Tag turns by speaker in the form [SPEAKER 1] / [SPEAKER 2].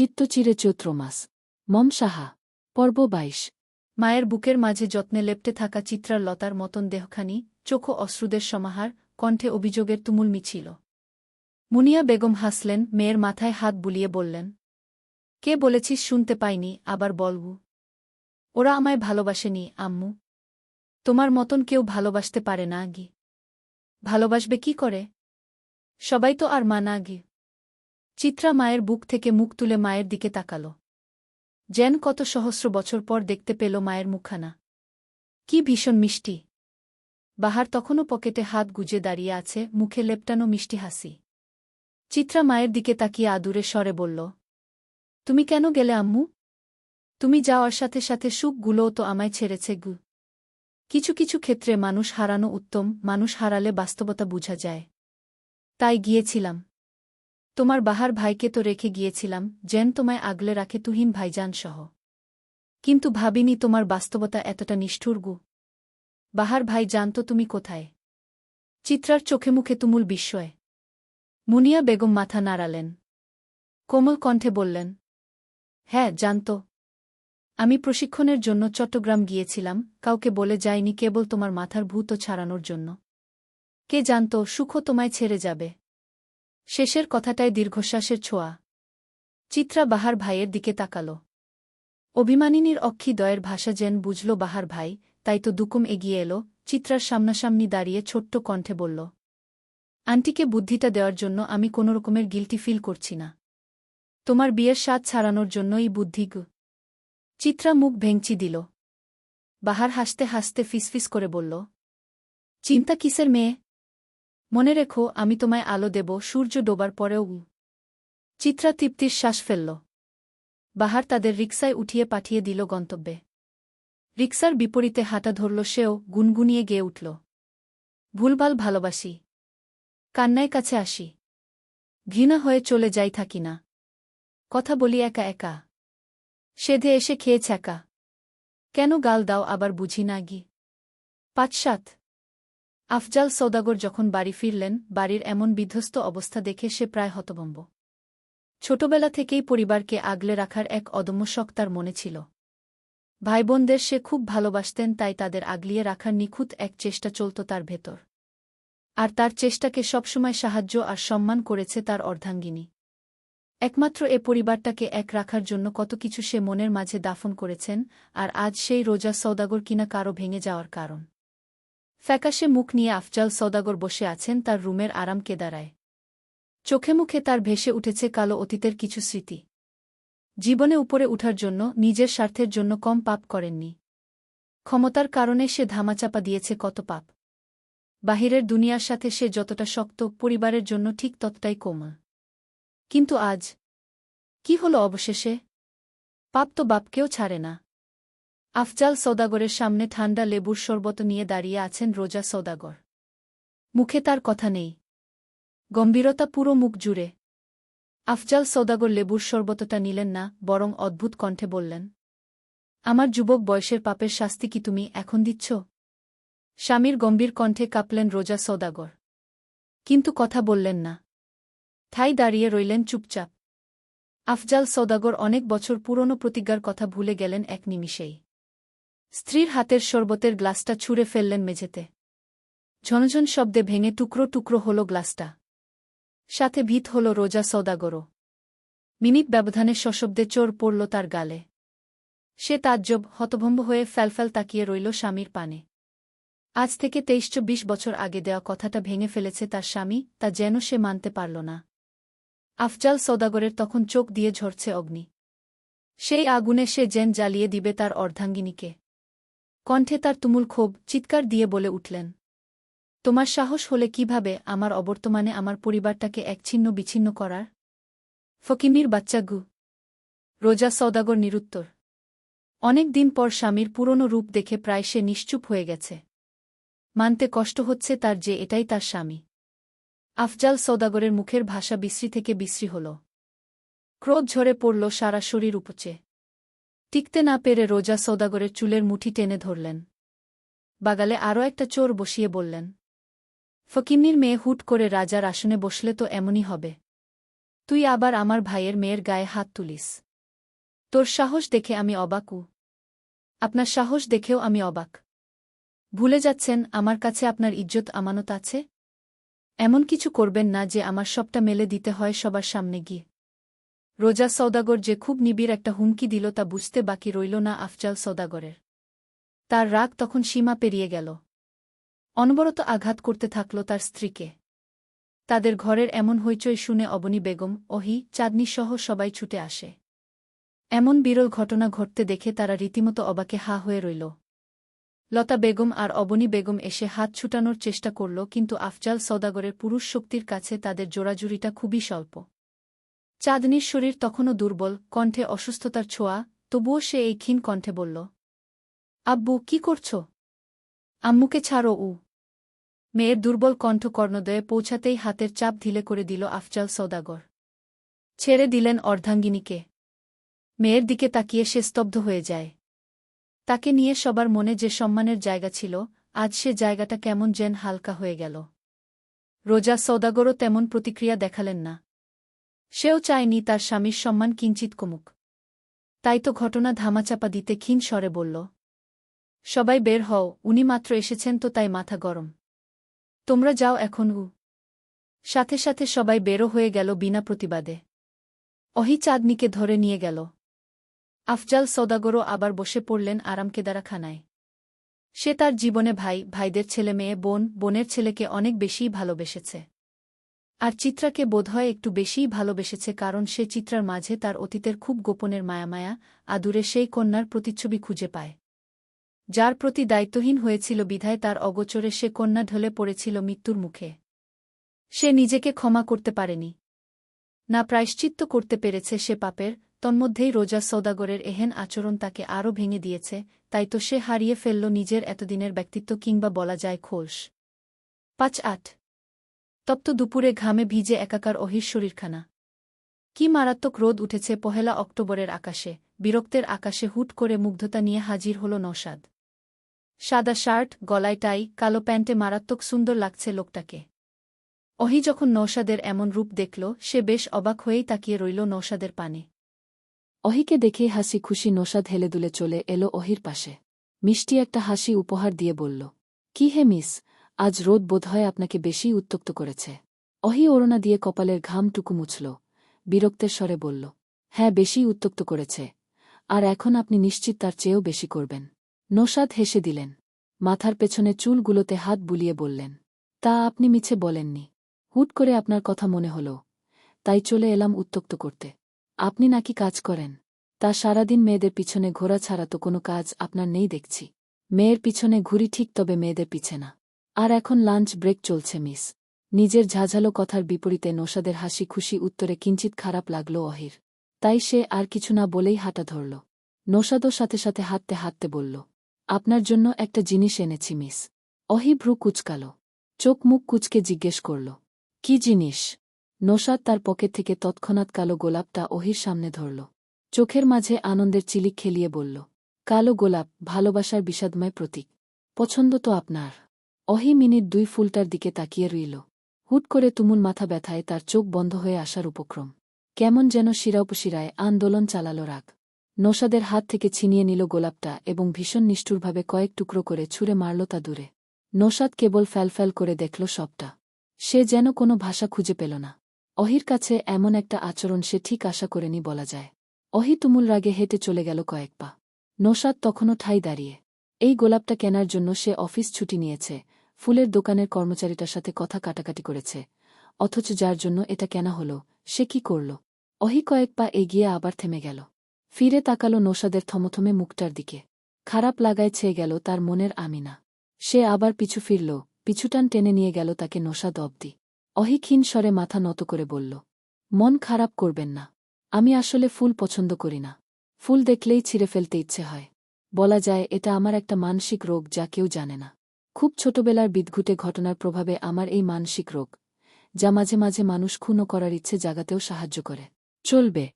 [SPEAKER 1] চিত্তচিরে চৈত্র মাস। মম সাহা, পর্ব বাইশ।
[SPEAKER 2] মায়ের বুকের মাঝে যত্নে লেপটে থাকা চিত্রার লতার মতন দেহখানি চোখো অশ্রুদের সমাহার, কণ্ঠে অভিযোগের তুমুল মিছিল। মুনিয়া বেগম হাসলেন, মেয়ের মাথায় হাত বুলিয়ে বললেন, কে বলেছিস শুনতে পাইনি, আবার বলবু। ওরা আমায় ভালোবাসেনি, আম্মু। তোমার মতন কেউ ভালোবাসতে পারে না গি ভালোবাসবে কি করে? সবাই তো আর মা না গি চিত্রা মায়ের বুক থেকে মুখ তুলে মায়ের দিকে তাকাল। যেন কত সহস্র বছর পর দেখতে পেল মায়ের মুখানা কি ভীষণ মিষ্টি। বাহার তখনও পকেটে হাত গুজে দাঁড়িয়ে আছে, মুখে লেপটানো মিষ্টি হাসি। চিত্রা মায়ের দিকে তাকিয়ে আদুরে স্বরে বলল, তুমি কেন গেলে, আম্মু? তুমি যাওয়ার সাথে সাথে সুখগুলোও তো আমায় ছেড়েছে গু। কিছু কিছু ক্ষেত্রে মানুষ হারানো উত্তম, মানুষ হারালে বাস্তবতা বুঝা যায়। তাই গিয়েছিলাম। তোমার বাহার ভাইকে তো রেখে গিয়েছিলাম, যেন তোমায় আগলে রাখে তুহিন ভাইজান সহ কিন্তু ভাবিনি তোমার বাস্তবতা এতটা নিষ্ঠুর গু। বাহার ভাই জানত তুমি কোথায়? চিত্রার চোখে মুখে তুমুল বিস্ময়। মুনিয়া বেগম মাথা নাড়ালেন। কোমল কণ্ঠে বললেন হ্যাঁ জানত। আমি প্রশিক্ষণের জন্য চট্টগ্রাম গিয়েছিলাম, কাউকে বলে যাইনি কেবল তোমার মাথার ভূত ছাড়ানোর জন্য। কে জানত সুখ তোমায় ছেড়ে যাবে। শেষের কথাটায় দীর্ঘশ্বাসের ছোঁয়া। চিত্রা বাহার ভাইয়ের দিকে তাকাল। অভিমানিনীর অক্ষিদয়ের ভাষা যেন বুঝল বাহার ভাই, তাই তো দুকুম এগিয়ে এলো, চিত্রার সামনাসামনি দাঁড়িয়ে ছোট্ট কণ্ঠে বলল, আন্টিকে বুদ্ধিটা দেওয়ার জন্য আমি কোনো রকমের গিলটি ফিল করছি না। তোমার বিয়ের স্বাদ ছাড়ানোর জন্য এই বুদ্ধি চিত্রা মুখ ভেঙচি দিল। বাহার হাসতে হাসতে ফিসফিস করে বলল, চিন্তা কিসের মেয়ে? মনে রেখো, আমি তোমায় আলো দেব, সূর্য ডোবার পরেও। চিত্রা তৃপ্তির শ্বাস ফেলল। বাহার তাদের রিক্সায় উঠিয়ে পাঠিয়ে দিল গন্তব্যে। রিক্সার বিপরীতে হাঁটা ধরল সেও, গুনগুনিয়ে গেয়ে উঠল। ভুলভাল ভালোবাসি। কান্নায় কাছে আসি। ঘৃণা হয়ে চলে যাই থাকি না। কথা বলি একা একা। সেধে এসে খেয়ে ছ্যাকা। কেন গাল দাও, আবার বুঝি না গি। পাঁচ সাত। আফজাল সৌদাগর যখন বাড়ি ফিরলেন, বাড়ির এমন বিধ্বস্ত অবস্থা দেখে সে প্রায় হতভম্ব। ছোটবেলা থেকেই পরিবারকে আগলে রাখার এক অদম্য শখ তার মনে ছিল। ভাইবোনদের সে খুব ভালোবাসতেন, তাই তাদের আগলিয়ে রাখার নিখুঁত এক চেষ্টা চলত তার ভেতর। আর তার চেষ্টাকে সবসময় সাহায্য আর সম্মান করেছে তার অর্ধাঙ্গিনী। একমাত্র এ পরিবারটাকে এক রাখার জন্য কত কিছু সে মনের মাঝে দাফন করেছেন, আর আজ সেই রোজা সৌদাগর কিনা কারও ভেঙে যাওয়ার কারণ। ফ্যাকাশে মুখ নিয়ে আফজাল সৌদাগর বসে আছেন তার রুমের আরাম কেদারায় চোখে মুখে তার ভেসে উঠেছে কালো অতীতের কিছু স্মৃতি। জীবনে উপরে উঠার জন্য, নিজের স্বার্থের জন্য কম পাপ করেননি। ক্ষমতার কারণে সে ধামাচাপা দিয়েছে কত পাপ। বাহিরের দুনিয়ার সাথে সে যতটা শক্ত, পরিবারের জন্য ঠিক ততটাই কোমল। কিন্তু আজ, কি হল অবশেষে? পাপ তো বাপকেও ছাড়ে না। আফজাল সৌদাগরের সামনে ঠান্ডা লেবুর শরবত নিয়ে দাঁড়িয়ে আছেন রোজা সৌদাগর। মুখে তার কথা নেই। গম্ভীরতা পুরো মুখ জুড়ে। আফজাল সৌদাগর লেবুর শরবতটা নিলেন না, বরং অদ্ভুত কণ্ঠে বললেন, আমার যুবক বয়সের পাপের শাস্তি কি তুমি এখন দিচ্ছ? স্বামীর গম্ভীর কণ্ঠে কাঁপলেন রোজা সৌদাগর। কিন্তু কথা বললেন না। ঠাই দাঁড়িয়ে রইলেন চুপচাপ। আফজাল সৌদাগর অনেক বছর পুরনো প্রতিজ্ঞার কথা ভুলে গেলেন এক নিমিষেই। স্ত্রীর হাতের শরবতের গ্লাসটা ছুঁড়ে ফেললেন মেঝেতে। ঝনঝন শব্দে ভেঙে টুকরো টুকরো হল গ্লাসটা। সাথে ভিত হল রোজা সৌদাগরও মিনিট ব্যবধানে সশব্দে চোর পড়ল তার গালে। সে তাজ্জব, হতভম্ব হয়ে ফ্যালফ্যাল তাকিয়ে রইল স্বামীর পানে। আজ থেকে তেইশ চব্বিশ বছর আগে দেওয়া কথাটা ভেঙে ফেলেছে তার স্বামী, তা যেন সে মানতে পারল না। আফজাল সৌদাগরের তখন চোখ দিয়ে ঝরছে অগ্নি। সেই আগুনে সে জেন জ্বালিয়ে দিবে তার অর্ধাঙ্গিনীকে। কণ্ঠে তার তুমুল ক্ষোভ, চিৎকার দিয়ে বলে উঠলেন, তোমার সাহস হলে কীভাবে আমার অবর্তমানে আমার পরিবারটাকে একছিন্ন বিচ্ছিন্ন করার? ফকিমির বাচ্চা গু। রোজা সৌদাগর নিরুত্তর। অনেক দিন পর স্বামীর পুরনো রূপ দেখে প্রায় সে নিশ্চুপ হয়ে গেছে। মানতে কষ্ট হচ্ছে তার যে এটাই তার স্বামী। আফজাল সৌদাগরের মুখের ভাষা বিশ্রী থেকে বিশ্রী হল। ক্রোধ ঝরে পড়ল সারা শরীর উপচে। টিকতে না পেরে রোজা সৌদাগরের চুলের মুঠি টেনে ধরলেন। বাগালে আরও একটা চোর বসিয়ে বললেন, ফকিন্নির মেয়ে হুট করে রাজার আসনে বসলে তো এমনই হবে। তুই আবার আমার ভাইয়ের মেয়ের গায়ে হাত তুলিস। তোর সাহস দেখে আমি অবাকু আপনার সাহস দেখেও আমি অবাক। ভুলে যাচ্ছেন, আমার কাছে আপনার ইজ্জত আমানত আছে? এমন কিছু করবেন না যে আমার সবটা মেলে দিতে হয় সবার সামনে গিয়ে। রোজা সৌদাগর যে খুব নিবিড় একটা হুমকি দিল তা বুঝতে বাকি রইল না আফজাল সৌদাগরের তার রাগ তখন সীমা পেরিয়ে গেল। অনবরত আঘাত করতে থাকল তার স্ত্রীকে। তাদের ঘরের এমন হইচই শুনে অবনী বেগম, অহি চাঁদনিসহ সবাই ছুটে আসে। এমন বিরল ঘটনা ঘটতে দেখে তারা রীতিমতো অবাকে হা হয়ে রইল। লতা বেগম আর অবনী বেগম এসে হাত ছুটানোর চেষ্টা করল, কিন্তু আফজাল সৌদাগরের পুরুষ শক্তির কাছে তাদের জোড়াজুড়িটা খুবই স্বল্প। চাঁদনির শরীর তখনও দুর্বল, কণ্ঠে অসুস্থতার ছোঁয়া, তবুও সে এই ক্ষীণ কণ্ঠে বলল, আব্বু, কি করছ? আম্মুকে ছাড়ো, উ। মেয়ের দুর্বল কণ্ঠ কর্ণদয়ে পৌঁছাতেই হাতের চাপ ঢিলে করে দিল আফজাল সৌদাগর ছেড়ে দিলেন অর্ধাঙ্গিনীকে। মেয়ের দিকে তাকিয়ে সে স্তব্ধ হয়ে যায়। তাকে নিয়ে সবার মনে যে সম্মানের জায়গা ছিল, আজ সে জায়গাটা কেমন যেন হালকা হয়ে গেল। রোজা সৌদাগরও তেমন প্রতিক্রিয়া দেখালেন না। সেও চায়নি তার স্বামীর সম্মান কিঞ্চিত কমুক। তাই তো ঘটনা ধামাচাপা দিতে ক্ষীণ স্বরে বলল, সবাই বের হও, উনি মাত্র এসেছেন তো তাই মাথা গরম। তোমরা যাও এখন উ। সাথে সাথে সবাই বেরো হয়ে গেল বিনা প্রতিবাদে। অহি চাঁদনিকে ধরে নিয়ে গেল। আফজাল সৌদাগরও আবার বসে পড়লেন আরামকেদারা খানায় সে তার জীবনে ভাই, ভাইদের ছেলে মেয়ে বোন, বোনের ছেলেকে অনেক বেশিই ভালোবেসেছে। আর চিত্রাকে বোধহয় একটু বেশিই ভালোবেসেছে কারণ সে চিত্রার মাঝে তার অতীতের খুব গোপনের মায়ামায়া আদুরে সেই কন্যার প্রতিচ্ছবি খুঁজে পায়। যার প্রতি দায়িত্বহীন হয়েছিল বিধায় তার অগোচরে সে কন্যা ঢলে পড়েছিল মৃত্যুর মুখে। সে নিজেকে ক্ষমা করতে পারেনি। না প্রায়শ্চিত্ত করতে পেরেছে সে পাপের, তন্মধ্যেই রোজা সৌদাগরের এহেন আচরণ তাকে আরও ভেঙে দিয়েছে, তাই তো সে হারিয়ে ফেলল নিজের এতদিনের ব্যক্তিত্ব কিংবা বলা যায় খোলস। পাঁচ আট তপ্ত দুপুরে ঘামে ভিজে একাকার অহির শরীরখানা। কি মারাত্মক রোদ উঠেছে পহেলা অক্টোবরের আকাশে, বিরক্তের আকাশে হুট করে মুগ্ধতা নিয়ে হাজির হল নৌসাদ সাদা শার্ট, গলায় টাই, কালো প্যান্টে মারাত্মক সুন্দর লাগছে লোকটাকে। অহি যখন নৌসাদের এমন রূপ দেখল, সে বেশ অবাক হয়েই তাকিয়ে রইল নৌসাদের পানে।
[SPEAKER 1] অহিকে দেখেই হাসি খুশি নোশাদ হেলে দুলে চলে এলো অহির পাশে। মিষ্টি একটা হাসি উপহার দিয়ে বলল, কি হে মিস আজ রোদ বোধহয় আপনাকে বেশি উত্তক্ত করেছে। অহি ওড়না দিয়ে কপালের ঘামটুকু মুছল। বিরক্তের স্বরে বলল হ্যাঁ বেশি উত্তক্ত করেছে। আর এখন আপনি নিশ্চিত তার চেয়েও বেশি করবেন। নোশাদ হেসে দিলেন। মাথার পেছনে চুলগুলোতে হাত বুলিয়ে বললেন, তা আপনি মিছে বলেননি। হুট করে আপনার কথা মনে হল। তাই চলে এলাম উত্তক্ত করতে। আপনি নাকি কাজ করেন? তা সারাদিন মেয়েদের পিছনে ঘোরা ছাড়া তো কোনো কাজ আপনার নেই দেখছি। মেয়ের পিছনে ঘুরি ঠিক তবে মেয়েদের পিছে না। আর এখন লাঞ্চ ব্রেক চলছে, মিস। নিজের ঝাঝালো কথার বিপরীতে নোশাদের হাসি খুশি উত্তরে কিঞ্চিত খারাপ লাগল অহির। তাই সে আর কিছু না বলেই হাঁটা ধরল। নোশাদও সাথে সাথে হাঁটতে হাঁটতে বলল, আপনার জন্য একটা জিনিস এনেছি, মিস। অহি ভ্রু কুচকাল, চোখ মুখ কুচকে জিজ্ঞেস করল, কি জিনিস? নোশাদ তার পকেট থেকে তৎক্ষণাৎ কালো গোলাপটা অহির সামনে ধরল, চোখের মাঝে আনন্দের চিলিক খেলিয়ে বলল, কালো গোলাপ ভালোবাসার বিষাদময় প্রতীক, পছন্দ তো আপনার। অহি মিনিট দুই ফুলটার দিকে তাকিয়ে রইল। হুট করে তুমুল মাথা ব্যথায় তার চোখ বন্ধ হয়ে আসার উপক্রম। কেমন যেন শিরাউপশিরায় আন্দোলন চালাল রাগ। নোশাদের হাত থেকে ছিনিয়ে নিল গোলাপটা এবং ভীষণ নিষ্ঠুরভাবে কয়েক টুকরো করে ছুঁড়ে মারল তা দূরে। নোশাদ কেবল ফ্যালফ্যাল করে দেখল সবটা। সে যেন কোনো ভাষা খুঁজে পেল না। অহির কাছে এমন একটা আচরণ সে ঠিক আশা করেনি বলা যায়। অহি তুমুল রাগে হেঁটে চলে গেল কয়েক পা। নোশাদ তখনও ঠাই দাঁড়িয়ে। এই গোলাপটা কেনার জন্য সে অফিস ছুটি নিয়েছে। ফুলের দোকানের কর্মচারীটার সাথে কথা কাটাকাটি করেছে, অথচ যার জন্য এটা কেনা হল, সে কি করল? অহি কয়েক পা এগিয়ে আবার থেমে গেল। ফিরে তাকালো নোসাদের থমথমে মুখটার দিকে। খারাপ লাগায় ছেয়ে গেল তার মনের আমিনা। সে আবার পিছু ফিরল পিছুটান টেনে নিয়ে গেল তাকে নোশাদ অব্দি অহিক্ষীণ স্বরে মাথা নত করে বলল, মন খারাপ করবেন না। আমি আসলে ফুল পছন্দ করি না। ফুল দেখলেই ছিঁড়ে ফেলতে ইচ্ছে হয়। বলা যায় এটা আমার একটা মানসিক রোগ যা কেউ জানে না। খুব ছোটবেলার বিদঘুটে ঘটনার প্রভাবে আমার এই মানসিক রোগ, যা মাঝে মাঝে মানুষ খুনও করার ইচ্ছে জাগাতেও সাহায্য করে। চলবে।